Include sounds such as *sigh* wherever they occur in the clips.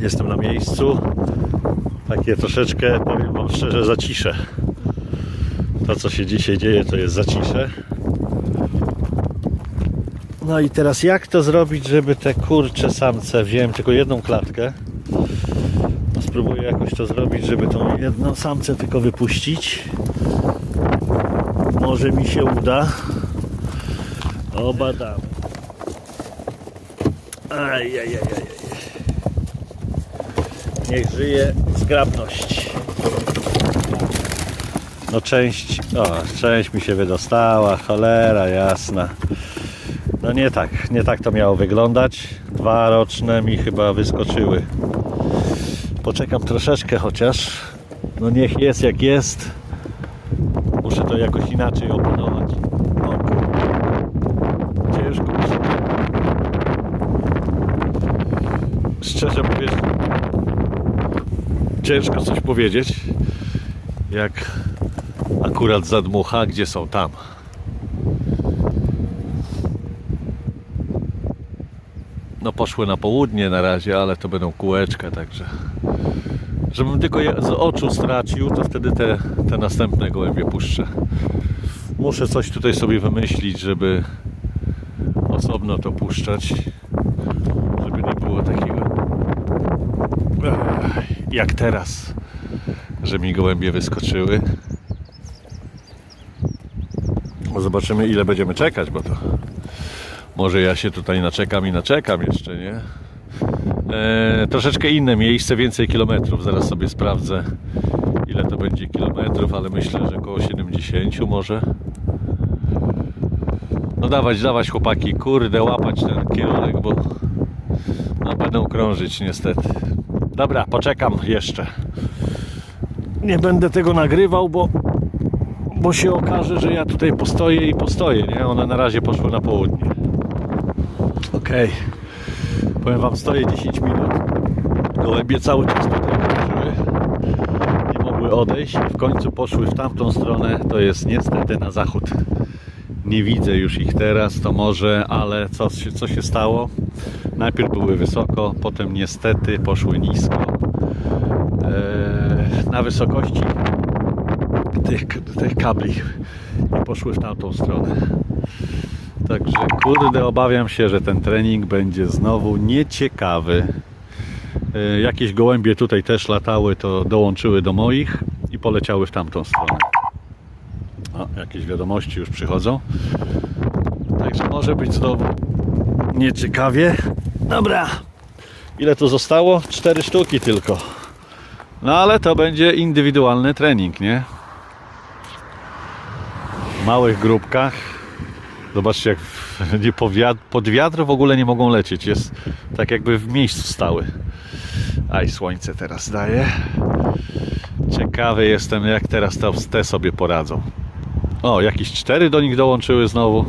Jestem na miejscu. Takie troszeczkę, powiem Wam szczerze, zacisze. To, co się dzisiaj dzieje, to jest zacisze. No i teraz jak to zrobić, żeby te kurcze samce, wiem tylko jedną klatkę. No spróbuję jakoś to zrobić, żeby tą jedną samcę tylko wypuścić. Może mi się uda. Obadamy. Ajajajaj. Niech żyje zgrabność. No część, o, część mi się wydostała, cholera jasna. No nie tak, nie tak to miało wyglądać. Dwa roczne mi chyba wyskoczyły. Poczekam troszeczkę chociaż. No niech jest jak jest. Muszę to jakoś inaczej opanować. O, ciężko mi się. Szczerze mówiąc, ciężko coś powiedzieć. Jak akurat zadmucha, gdzie są tam. No poszły na południe na razie, ale to będą kółeczka, także żebym tylko je z oczu stracił, to wtedy te, te następne gołębie puszczę. Muszę coś tutaj sobie wymyślić, żeby osobno to puszczać, żeby nie było takiego jak teraz, że mi gołębie wyskoczyły. Zobaczymy ile będziemy czekać, bo to może ja się tutaj naczekam i naczekam jeszcze, nie? E, troszeczkę inne miejsce, więcej kilometrów. Zaraz sobie sprawdzę, ile to będzie kilometrów, ale myślę, że około 70 może. No dawać, dawać chłopaki, kurde, łapać ten kierunek, bo no, będą krążyć niestety. Dobra, poczekam jeszcze. Nie będę tego nagrywał, bo bo się okaże, że ja tutaj postoję i postoję, nie? One na razie poszły na południe. Okej. Powiem wam, stoję 10 minut. Gołębie cały czas tutaj krążyły. Nie mogły odejść w końcu poszły w tamtą stronę. To jest niestety na zachód. Nie widzę już ich teraz, to może, ale co, co się stało? Najpierw były wysoko, potem niestety poszły nisko. Eee, na wysokości tych, tych kabli i poszły w tamtą stronę. Także kurde, obawiam się, że ten trening będzie znowu nieciekawy. E, Jakieś gołębie tutaj też latały, to dołączyły do moich i poleciały w tamtą stronę. O, jakieś wiadomości już przychodzą. Także może być znowu nieciekawie. Dobra. Ile tu zostało? Cztery sztuki tylko. No ale to będzie indywidualny trening, nie? W małych grupkach. Zobaczcie, jak nie pod wiatr w ogóle nie mogą lecieć. Jest tak jakby w miejscu stały. Aj, słońce teraz daje. Ciekawy jestem, jak teraz te, te sobie poradzą. O, jakieś cztery do nich dołączyły znowu.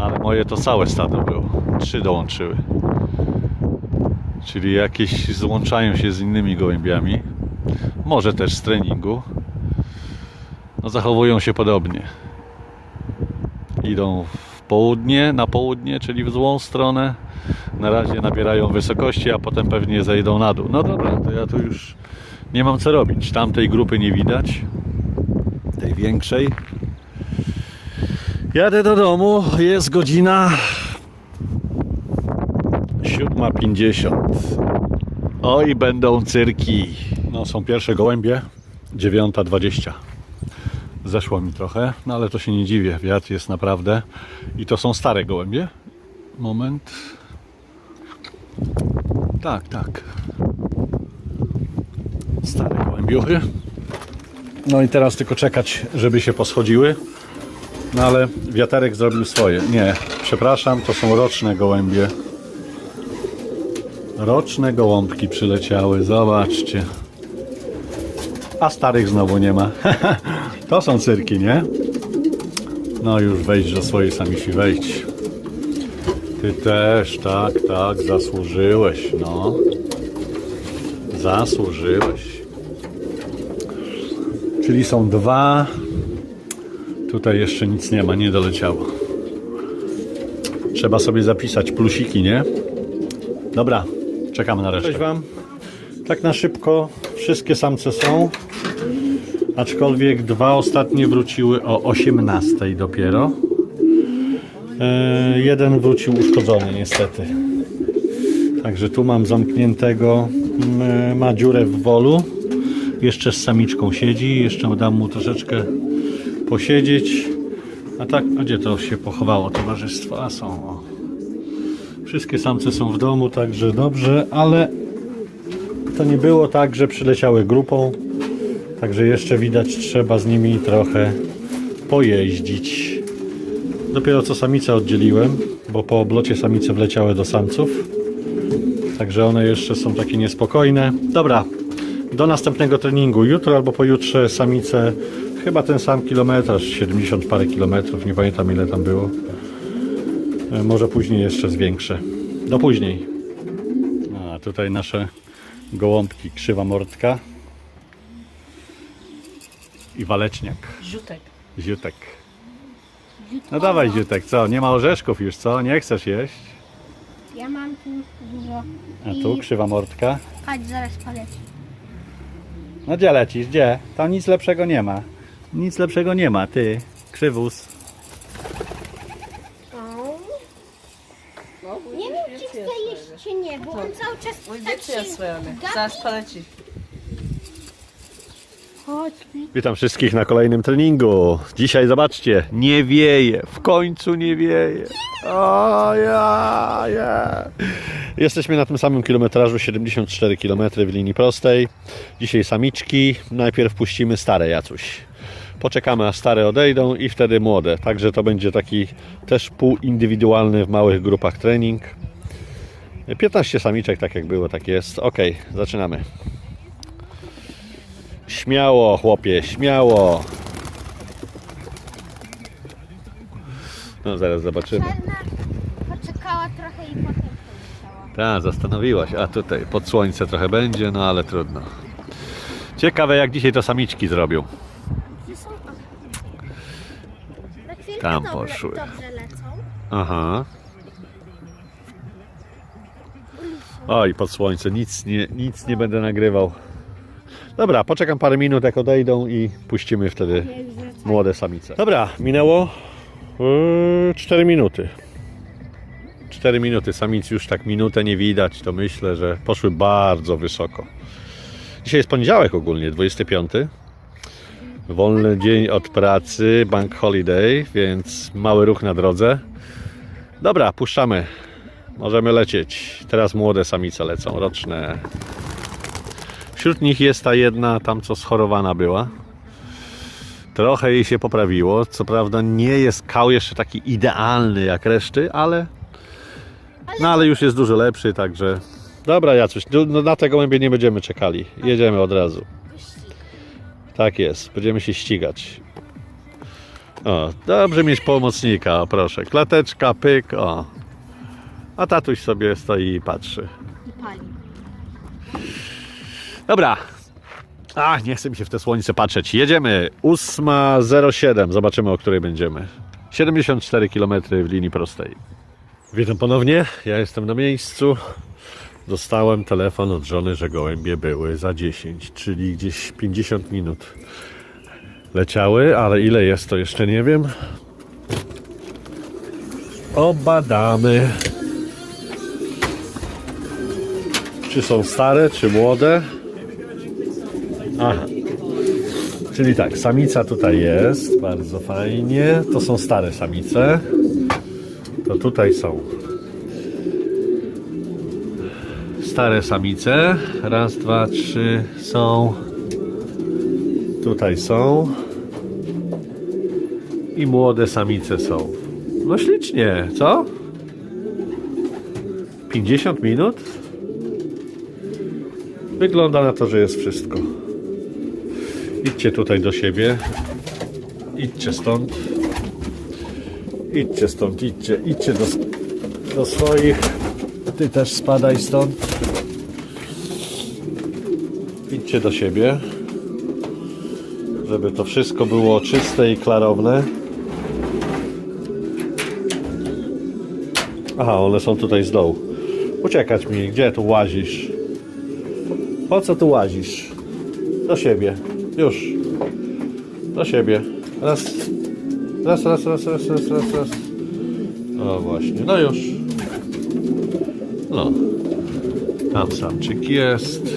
Ale moje to całe stado było. Trzy dołączyły. Czyli jakieś złączają się z innymi gołębiami. Może też z treningu. No, zachowują się podobnie. Idą w południe, na południe, czyli w złą stronę. Na razie nabierają wysokości, a potem pewnie zejdą na dół. No dobra, to ja tu już nie mam co robić. Tamtej grupy nie widać. Tej większej. Jadę do domu, jest godzina 7.50. Oj, będą cyrki. No, są pierwsze gołębie. 9.20. Zeszło mi trochę, no ale to się nie dziwię. Wiatr jest naprawdę. I to są stare gołębie. Moment. Tak, tak. Stare gołębiuchy. No i teraz tylko czekać, żeby się poschodziły. No ale wiaterek zrobił swoje. Nie, przepraszam, to są roczne gołębie. Roczne gołąbki przyleciały, zobaczcie. A starych znowu nie ma. *laughs* to są cyrki, nie? No już wejdź do swojej samifi, wejdź. Ty też, tak, tak, zasłużyłeś, no. Zasłużyłeś. Czyli są dwa. Tutaj jeszcze nic nie ma, nie doleciało. Trzeba sobie zapisać plusiki, nie? Dobra, czekamy na resztę. Cześć Wam. Tak na szybko wszystkie samce są, aczkolwiek dwa ostatnie wróciły o 18 dopiero. E, jeden wrócił uszkodzony niestety. Także tu mam zamkniętego, mm, ma dziurę w wolu. Jeszcze z samiczką siedzi, jeszcze dam mu troszeczkę posiedzieć. A tak, gdzie to się pochowało towarzystwo? A są. O. Wszystkie samce są w domu, także dobrze, ale to nie było tak, że przyleciały grupą. Także jeszcze widać, trzeba z nimi trochę pojeździć. Dopiero co samice oddzieliłem, bo po oblocie samice wleciały do samców. Także one jeszcze są takie niespokojne. Dobra, do następnego treningu. Jutro albo pojutrze samice, chyba ten sam kilometraż, 70 parę kilometrów, nie pamiętam ile tam było. E, Może później jeszcze zwiększę. Do później. A tutaj nasze gołąbki, krzywa mordka i waleczniak, Ziutek. ziutek. No dawaj ziutek, co? Nie ma orzeszków już, co? Nie chcesz jeść? Ja mam tu dużo. A tu krzywa mordka. Chodź, zaraz poleci. No gdzie lecisz? Gdzie? Tam nic lepszego nie ma. Nic lepszego nie ma, ty. Krzywus. Nie wiem, czy chce jeść, czy nie, bo on cały czas Mój tak dzieci się jest swojony. gapi. Zaraz poleci. Chodź, Witam wszystkich na kolejnym treningu. Dzisiaj zobaczcie, nie wieje. W końcu nie wieje. O ja, ja. Jesteśmy na tym samym kilometrażu, 74 km w linii prostej. Dzisiaj samiczki. Najpierw puścimy stare jacuś. Poczekamy aż stare odejdą i wtedy młode. Także to będzie taki też półindywidualny w małych grupach trening. 15 samiczek, tak jak było, tak jest. Ok, zaczynamy. Śmiało, chłopie, śmiało. No zaraz zobaczymy. Czarna poczekała trochę i potem poleciała. Tak, zastanowiłaś. A tutaj pod słońce trochę będzie, no ale trudno. Ciekawe jak dzisiaj to samiczki zrobią. Gdzie są? Na chwilkę Tam poszły. dobrze lecą. Aha. Oj, pod słońce, nic nie, nic nie będę nagrywał. Dobra, poczekam parę minut jak odejdą i puścimy wtedy młode samice. Dobra, minęło yy, 4 minuty. 4 minuty, samic już tak minutę nie widać, to myślę, że poszły bardzo wysoko. Dzisiaj jest poniedziałek ogólnie, 25. Wolny dzień od pracy, bank holiday, więc mały ruch na drodze. Dobra, puszczamy. Możemy lecieć. Teraz młode samice lecą, roczne. Wśród nich jest ta jedna, tam co schorowana była. Trochę jej się poprawiło. Co prawda nie jest kał jeszcze taki idealny jak reszty, ale no ale już jest dużo lepszy, także dobra Jacuś, no, no na tego gołębie nie będziemy czekali. Jedziemy od razu. Tak jest, będziemy się ścigać. O, dobrze mieć pomocnika, proszę. Klateczka, pyk, o. A tatuś sobie stoi i patrzy. I pali. Dobra. A, nie chce mi się w te słońce patrzeć. Jedziemy. 8.07. Zobaczymy, o której będziemy. 74 km w linii prostej. Witam ponownie. Ja jestem na miejscu. Dostałem telefon od żony, że gołębie były za 10, czyli gdzieś 50 minut leciały, ale ile jest to jeszcze nie wiem. Obadamy. Czy są stare, czy młode? Aha. Czyli tak, samica tutaj jest, bardzo fajnie. To są stare samice. To tutaj są stare samice. Raz, dwa, trzy są. Tutaj są. I młode samice są. No ślicznie, co? 50 minut? Wygląda na to, że jest wszystko. Idźcie tutaj do siebie. Idźcie stąd. Idźcie stąd, idźcie, idźcie do, do swoich. Ty też spadaj stąd. Idźcie do siebie. Żeby to wszystko było czyste i klarowne. Aha, one są tutaj z dołu. Uciekać mi, gdzie tu łazisz? Po co tu łazisz? Do siebie. Już. Do siebie. Raz. Raz, raz, raz, raz, raz, raz, raz. O właśnie, no już. No. Tam samczyk jest.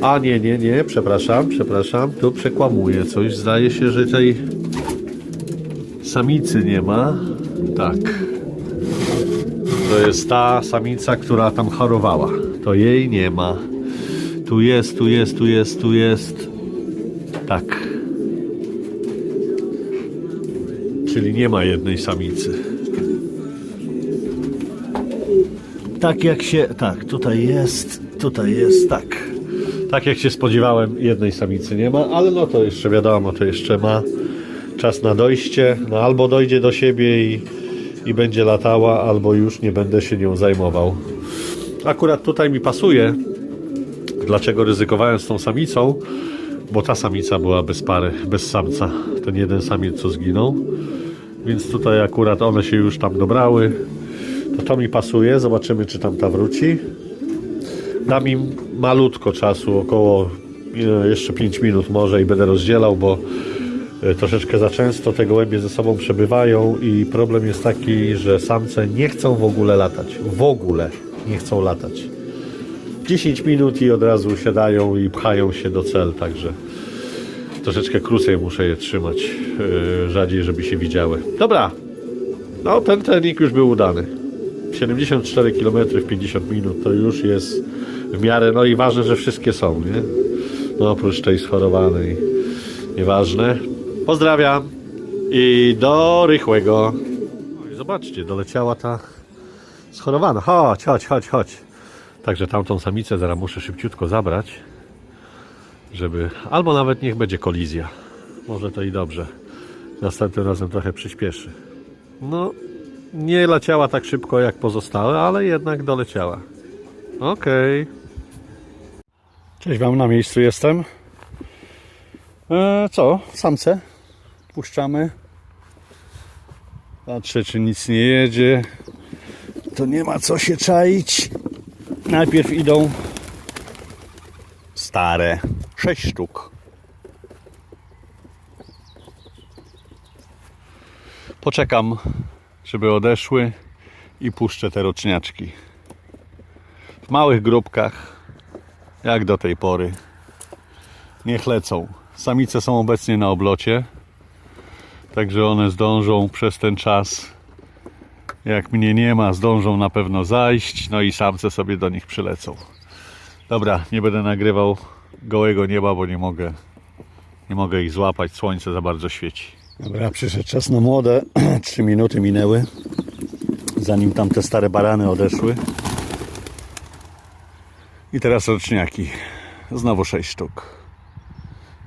A nie, nie, nie, przepraszam, przepraszam. Tu przekłamuję coś. Zdaje się, że tej samicy nie ma. Tak. To jest ta samica, która tam chorowała. To jej nie ma. Tu jest, tu jest, tu jest, tu jest. Tak. Czyli nie ma jednej samicy. Tak jak się. Tak, tutaj jest, tutaj jest, tak. Tak jak się spodziewałem, jednej samicy nie ma, ale no to jeszcze wiadomo, to jeszcze ma czas na dojście. No albo dojdzie do siebie i, i będzie latała, albo już nie będę się nią zajmował. Akurat tutaj mi pasuje. Dlaczego ryzykowałem z tą samicą? Bo ta samica była bez pary, bez samca. Ten jeden samiec, co zginął. Więc tutaj akurat one się już tam dobrały. To to mi pasuje. Zobaczymy, czy tam ta wróci. Dam im malutko czasu, około e, jeszcze 5 minut może i będę rozdzielał, bo troszeczkę za często te gołębie ze sobą przebywają i problem jest taki, że samce nie chcą w ogóle latać. W ogóle nie chcą latać. 10 minut i od razu siadają i pchają się do cel, także troszeczkę krócej muszę je trzymać, e, rzadziej, żeby się widziały. Dobra, no ten trening już był udany. 74 km w 50 minut to już jest w miarę, no i ważne, że wszystkie są, nie? No oprócz tej schorowanej, nieważne. Pozdrawiam i do rychłego. No i zobaczcie, doleciała ta schorowana. Chodź, chodź, chodź, chodź. Także tamtą samicę zaraz muszę szybciutko zabrać, żeby, albo nawet niech będzie kolizja. Może to i dobrze. Następnym razem trochę przyspieszy. No, nie leciała tak szybko jak pozostałe, ale jednak doleciała. Okej. Cześć Wam, na miejscu jestem. E, co? Samce. Puszczamy. Patrzę, czy nic nie jedzie. To nie ma co się czaić. Najpierw idą stare. Sześć sztuk. Poczekam, żeby odeszły i puszczę te roczniaczki. W małych grupkach, jak do tej pory. Niech lecą. Samice są obecnie na oblocie, także one zdążą przez ten czas. Jak mnie nie ma, zdążą na pewno zajść, no i samce sobie do nich przylecą. Dobra, nie będę nagrywał gołego nieba, bo nie mogę, nie mogę ich złapać. Słońce za bardzo świeci. Dobra, przyszedł czas na młode. *clears throat* Trzy minuty minęły. Zanim tam te stare barany odeszły. I teraz roczniaki. Znowu 6 sztuk.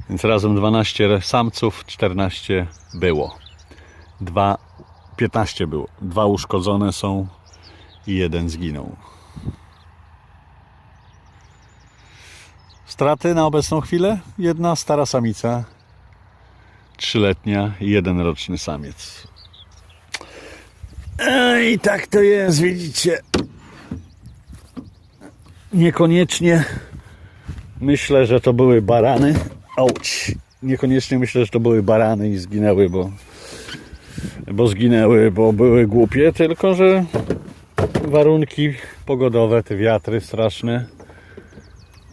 Więc razem 12 samców, 14 było. Dwa, 15 było. Dwa uszkodzone są i jeden zginął. Straty na obecną chwilę? Jedna stara samica, trzyletnia i jeden roczny samiec. I tak to jest, widzicie. Niekoniecznie myślę, że to były barany. Auć. Niekoniecznie myślę, że to były barany i zginęły, bo, bo zginęły, bo były głupie, tylko że warunki pogodowe, te wiatry straszne,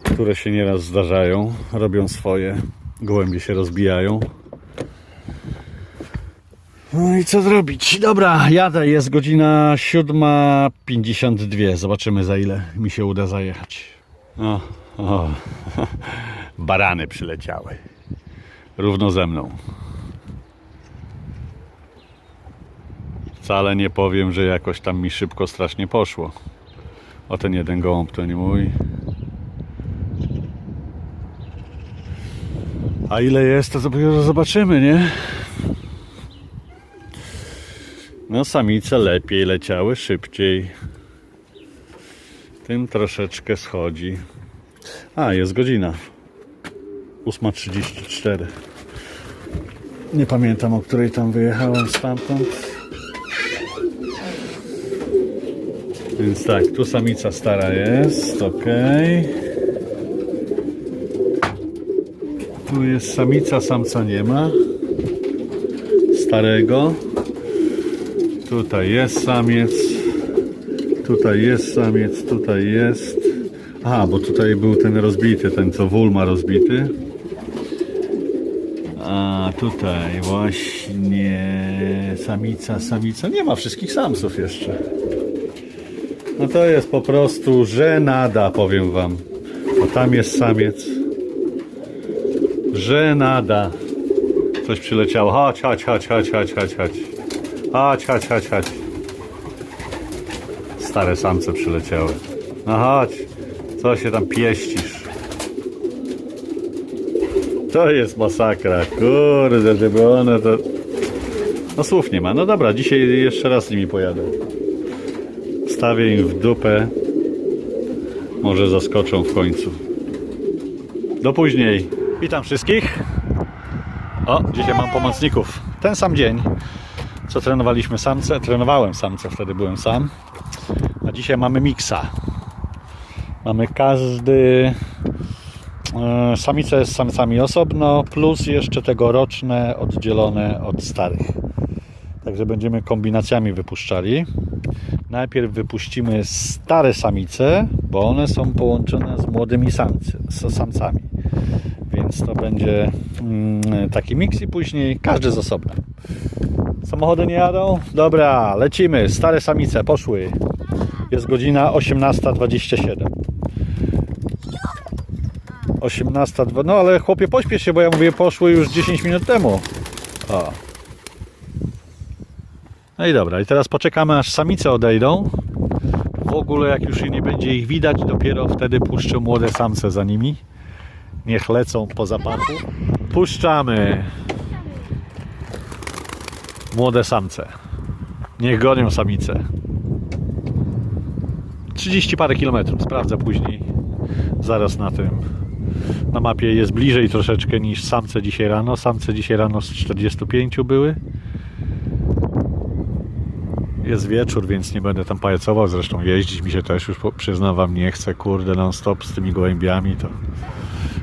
które się nieraz zdarzają, robią swoje. Gołębie się rozbijają. No i co zrobić? Dobra, jadę. Jest godzina 7.52. Zobaczymy za ile mi się uda zajechać. O, o, *laughs* barany przyleciały. Równo ze mną. Wcale nie powiem, że jakoś tam mi szybko strasznie poszło. O ten jeden gołąb to nie mój. A ile jest, to zobaczymy, nie? No samice lepiej leciały, szybciej. Tym troszeczkę schodzi. A, jest godzina. 8.34. Nie pamiętam, o której tam wyjechałem stamtąd. Więc tak, tu samica stara jest, ok. Tu jest samica, samca nie ma. Starego. Tutaj jest samiec. Tutaj jest samiec, tutaj jest. A, bo tutaj był ten rozbity, ten co wól ma rozbity. A tutaj właśnie samica, samica. Nie ma wszystkich samców jeszcze. No to jest po prostu żenada, powiem wam. Bo tam jest samiec. Żenada. Coś przyleciało. Chodź, chodź, chodź, chodź, chodź, chodź, chodź. Chodź, chodź, chodź, chodź. Stare samce przyleciały. No chodź. Co się tam pieścisz? To jest masakra. Kurde, żeby one to... No słów nie ma. No dobra, dzisiaj jeszcze raz z nimi pojadę. Stawię im w dupę. Może zaskoczą w końcu. Do później. Witam wszystkich. O, dzisiaj mam pomocników. Ten sam dzień, co trenowaliśmy samce. Trenowałem samce, wtedy byłem sam. A dzisiaj mamy miksa. Mamy każdy. e, Samice z samcami osobno, plus jeszcze tegoroczne oddzielone od starych. Także będziemy kombinacjami wypuszczali. Najpierw wypuścimy stare samice, bo one są połączone z młodymi samcy, z samcami. Więc to będzie mm, taki miks i później każdy z osobna. Samochody nie jadą? Dobra, lecimy. Stare samice poszły. Jest godzina 18.27. 18, no ale chłopie pośpiesz się, bo ja mówię poszły już 10 minut temu. O. No i dobra, i teraz poczekamy aż samice odejdą. W ogóle jak już nie będzie ich widać, dopiero wtedy puszczę młode samce za nimi. Niech lecą po zapachu. Puszczamy. Młode samce. Niech gonią samice. 30 parę kilometrów, sprawdzę później. Zaraz na tym. Na mapie jest bliżej troszeczkę niż samce dzisiaj rano. Samce dzisiaj rano z 45 były. Jest wieczór, więc nie będę tam pajacował. Zresztą jeździć mi się też już przyznam wam nie chcę. Kurde, non stop z tymi gołębiami to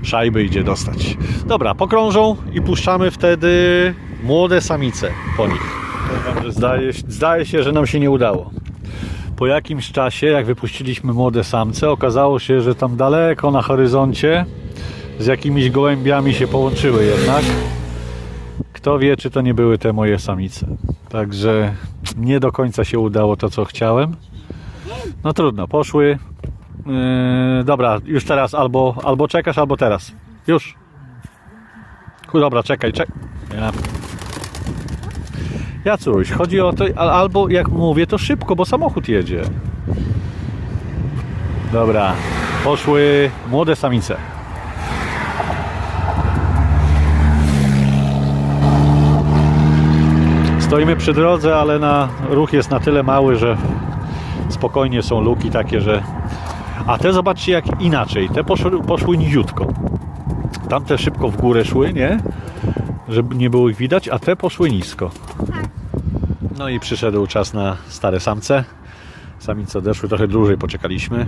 szajby idzie dostać. Dobra, pokrążą i puszczamy wtedy młode samice po nich. Zdaje, zdaje się, że nam się nie udało. Po jakimś czasie, jak wypuściliśmy młode samce, okazało się, że tam daleko na horyzoncie z jakimiś gołębiami się połączyły jednak. Kto wie, czy to nie były te moje samice. Także nie do końca się udało to, co chciałem. No trudno, poszły. Yy, dobra, już teraz albo, albo czekasz, albo teraz. Już. Dobra, czekaj, czekaj. Ja. Jacuś, chodzi o to, al- albo jak mówię, to szybko, bo samochód jedzie. Dobra, poszły młode samice. Stoimy przy drodze, ale na ruch jest na tyle mały, że spokojnie są luki takie, że. A te zobaczcie jak inaczej. Te poszły, poszły niziutko. Tamte szybko w górę szły, nie? Żeby nie było ich widać, a te poszły nisko. No i przyszedł czas na stare samce. Samice odeszły, trochę dłużej poczekaliśmy.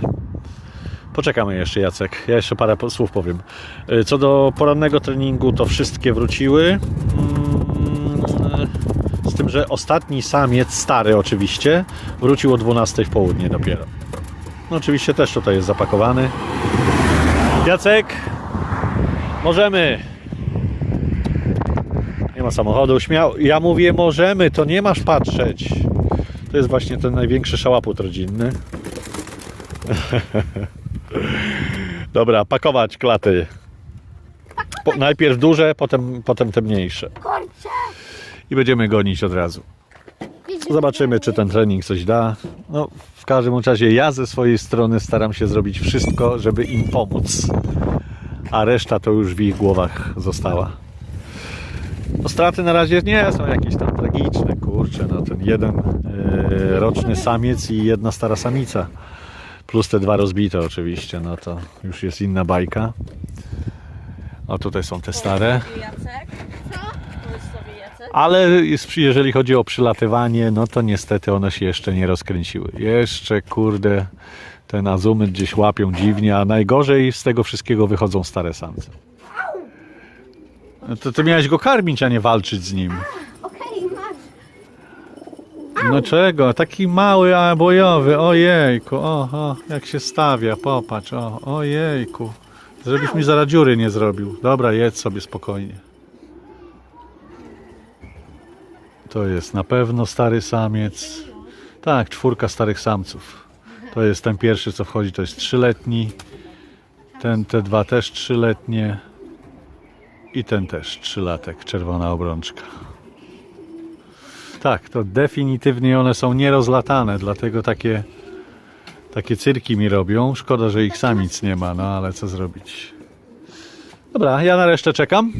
Poczekamy jeszcze, Jacek. Ja jeszcze parę słów powiem. Y, Co do porannego treningu, to wszystkie wróciły. Że ostatni samiec, stary oczywiście, wrócił o 12 w południe dopiero. No oczywiście też tutaj jest zapakowany. Jacek, możemy. Nie ma samochodu. Śmiał. Ja mówię możemy, to nie masz patrzeć. To jest właśnie ten największy szałaput rodzinny. *laughs* Dobra, pakować klaty. Po, najpierw duże, potem, potem te mniejsze. Kończę! I będziemy gonić od razu. Zobaczymy, czy ten trening coś da. No, w każdym razie ja ze swojej strony staram się zrobić wszystko, żeby im pomóc. A reszta to już w ich głowach została. No, straty na razie nie są jakieś tam tragiczne, kurczę, no ten jeden e, roczny samiec i jedna stara samica. Plus te dwa rozbite oczywiście, no to już jest inna bajka. O tutaj są te stare. Jacek? Co? Powiedz sobie Jacek? Ale jeżeli chodzi o przylatywanie, no to niestety one się jeszcze nie rozkręciły. Jeszcze, kurde, ten azumy gdzieś łapią dziwnie, a najgorzej z tego wszystkiego wychodzą stare samce. No To ty miałeś go karmić, a nie walczyć z nim. No czego? Taki mały, a bojowy. Ojejku, o, o, jak się stawia, popatrz, o, ojejku. Żebyś mi zaraz dziury nie zrobił. Dobra, jedz sobie spokojnie. To jest na pewno stary samiec. Tak, czwórka starych samców. To jest ten pierwszy, co wchodzi, to jest trzyletni. Ten, te dwa też trzyletnie. I ten też trzylatek, czerwona obrączka. Tak, to definitywnie one są nierozlatane, dlatego takie, takie cyrki mi robią. Szkoda, że ich samic nie ma, no ale co zrobić. Dobra, ja na resztę czekam.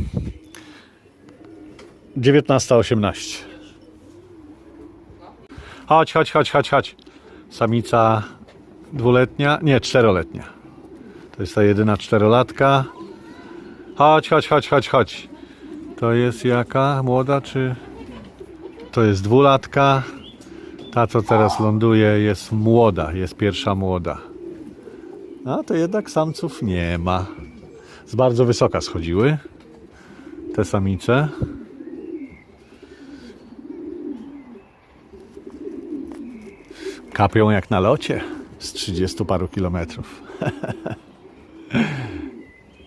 19.18. Chodź, chodź, chodź, chodź, chodź. Samica dwuletnia, nie, czteroletnia. To jest ta jedyna czterolatka. Chodź, chodź, chodź, chodź, chodź. To jest jaka? Młoda czy... To jest dwulatka. Ta, co teraz ląduje, jest młoda, jest pierwsza młoda. A to jednak samców nie ma. Z bardzo wysoka schodziły te samice. Kapią jak na locie z 30 paru kilometrów. *laughs*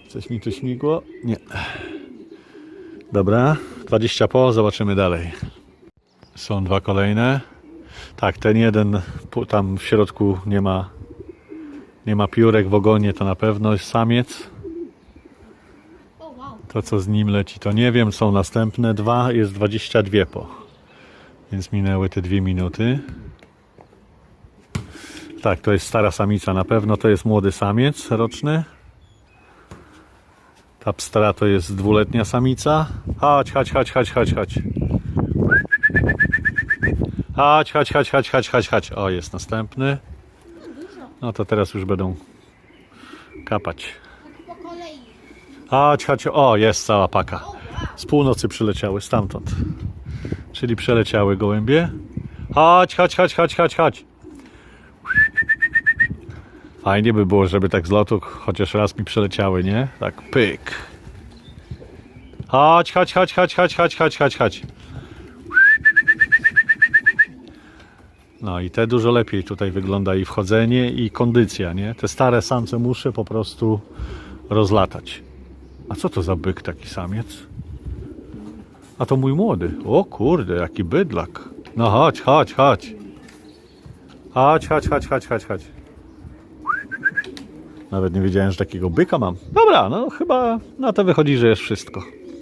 Coś mi tu śmigło? Nie. Dobra, 20 po, zobaczymy dalej. Są dwa kolejne. Tak, ten jeden tam w środku nie ma nie ma piórek w ogonie, to na pewno jest samiec. To co z nim leci, to nie wiem. Są następne dwa, jest 22 po. Więc minęły te dwie minuty. Tak, to jest stara samica na pewno, to jest młody samiec roczny. Ta pstra to jest dwuletnia samica. Chodź, chodź, chodź, chodź, chodź, chodź. Chodź, chodź, chodź, chodź, chodź, chodź, chodź. O, jest następny. No to teraz już będą kapać. Chodź, chodź. O, jest cała paka. Z północy przyleciały stamtąd. Czyli przeleciały gołębie. Chodź, chodź, chodź, chodź, chodź, chodź. Fajnie by było, żeby tak z lotu chociaż raz mi przeleciały, nie? Tak, pyk. Chodź, chodź, chodź, chodź, chodź, chodź, chodź, chodź, chodź. No i te dużo lepiej tutaj wygląda i wchodzenie i kondycja, nie? Te stare samce muszę po prostu rozlatać. A co to za byk taki samiec? A to mój młody. O kurde, jaki bydlak. No chodź, chodź, chodź. Chodź, chodź, chodź, chodź, chodź, chodź. Nawet nie wiedziałem, że takiego byka mam. Dobra, no chyba na to wychodzi, że jest wszystko.